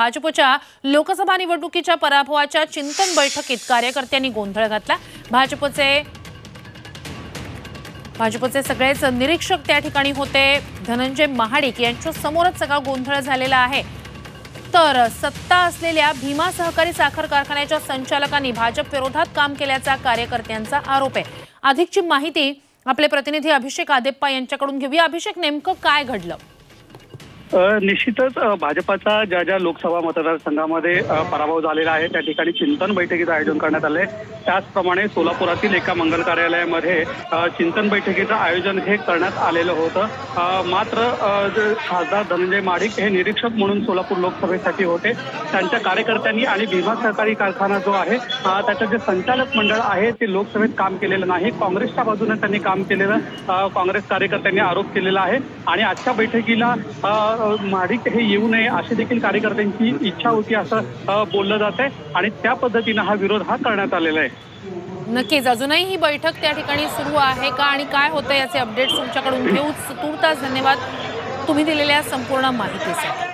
भाजपच्या लोकसभा निवडणुकीच्या पराभवाच्या चिंतन बैठकीत कार्यकर्त्यांनी गोंधळ घातला. भाजपचे भाजपचे सगळेच निरीक्षक त्या ठिकाणी होते. धनंजय महाडिक यांच्या समोरच सगळा गोंधळ झालेला आहे. तर सत्ता असलेल्या भीमा सहकारी साखर कारखान्याच्या संचालकांनी भाजप विरोधात काम केल्याचा कार्यकर्त्यांचा आरोप आहे. अधिकची माहिती आपले प्रतिनिधी अभिषेक आदेप्पा यांच्याकडून घेऊया. अभिषेक नेमकं काय घडलं? निश्चितच भाजपाचा ज्या ज्या लोकसभा मतदारसंघामध्ये पराभव झालेला आहे त्या ठिकाणी चिंतन बैठकीचं आयोजन करण्यात आलंय. त्याचप्रमाणे सोलापुरातील एका मंगल कार्यालयामध्ये चिंतन बैठकीचं आयोजन हे करण्यात आलेलं होतं. मात्र खासदार धनंजय माडिक हे निरीक्षक म्हणून सोलापूर लोकसभेसाठी होते. त्यांच्या कार्यकर्त्यांनी आणि भीमा सहकारी कारखाना जो आहे त्याचं जे संचालक मंडळ आहे ते लोकसभेत काम केलेलं नाही. काँग्रेसच्या बाजूने त्यांनी काम केलेलं काँग्रेस कार्यकर्त्यांनी आरोप केलेला आहे. आणि आजच्या बैठकीला महाडिक हे येऊ नये अशी देखील कार्यकर्त्यांची इच्छा होती असं बोललं जात आहे. आणि त्या पद्धतीनं हा विरोध हा करण्यात आलेला आहे. नक्कीच. अजूनही ही बैठक त्या ठिकाणी सुरू आहे का आणि काय होतं याचे अपडेट्स तुमच्याकडून घेऊच तूर्तास धन्यवाद तुम्ही दिलेल्या संपूर्ण माहितीसाठी.